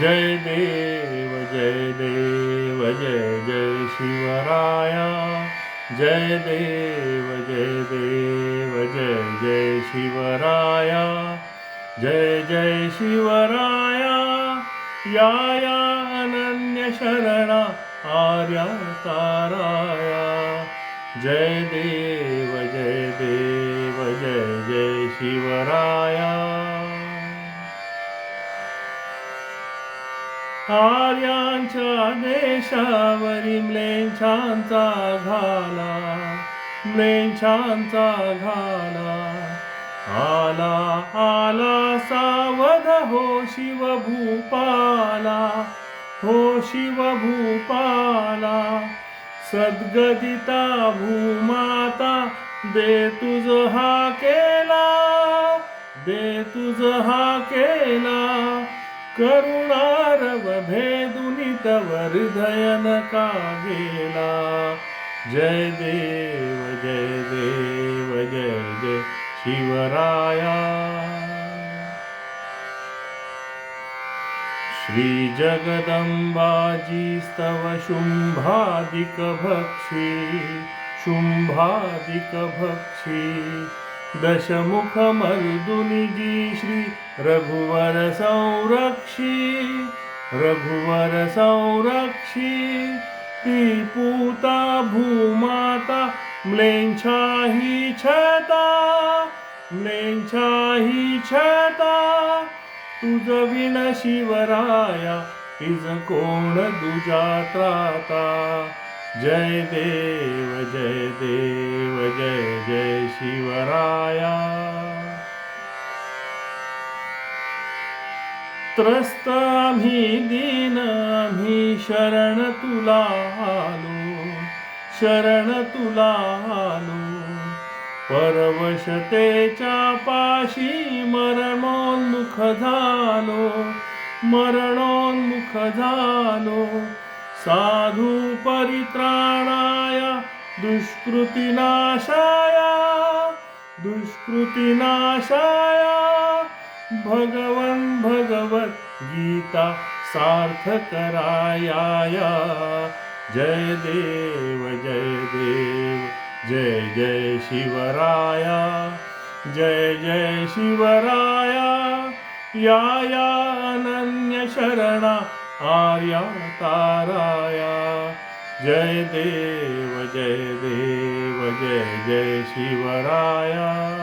जय देव जय देव जय जय शिवराया। जय देव जय देव जय जय शिवराया। जय जय शिवराया। या या अनन्य शरणा आर्या ताराया। जय देव जय देव जय जय शिवराया। आर्यांच्या देशावरी म्लेच्छांचा घाला म्लेच्छांचा घाला आला आला सावध हो शिवभूपाला हो शिवभूपाला. सद्गदिता भूमाता दे तुझ हा केला दे तुझ हा केला. करुणा करुणारव भेदुनी तव हृदयन नका गेला जय देव जय देव जय जय शिवराया। श्री जगदंबाजी स्तव शुंभादिक भक्षी शुंभादिक श्री रघुवर संरक्षी। रघुवर संरक्षी ती भूमाता म्लेच्छाही छता म्लेच्छाही छता. तुझ विण शिवराया तिज कोण दुजात्राता जय देव जय देव जय जय शिवराया. त्रस्त आम्ही दीन आम्ही शरण तुला आलो शरण तुला आलो परवशतेच्या पाशी मरणोन्मुख झालो मरणोन्मुख झालो. साधू परित्राणाय दुष्कृतिनाशाया दुष्कृतिनाशाया भगवन् भगवत गीता सार्थ कराया जय देव जय देव जय जय शिवराया। जय जय शिवराया। या या अनन्य शरणा आर्या ताराया। जय देव जय देव जय जय शिवराया।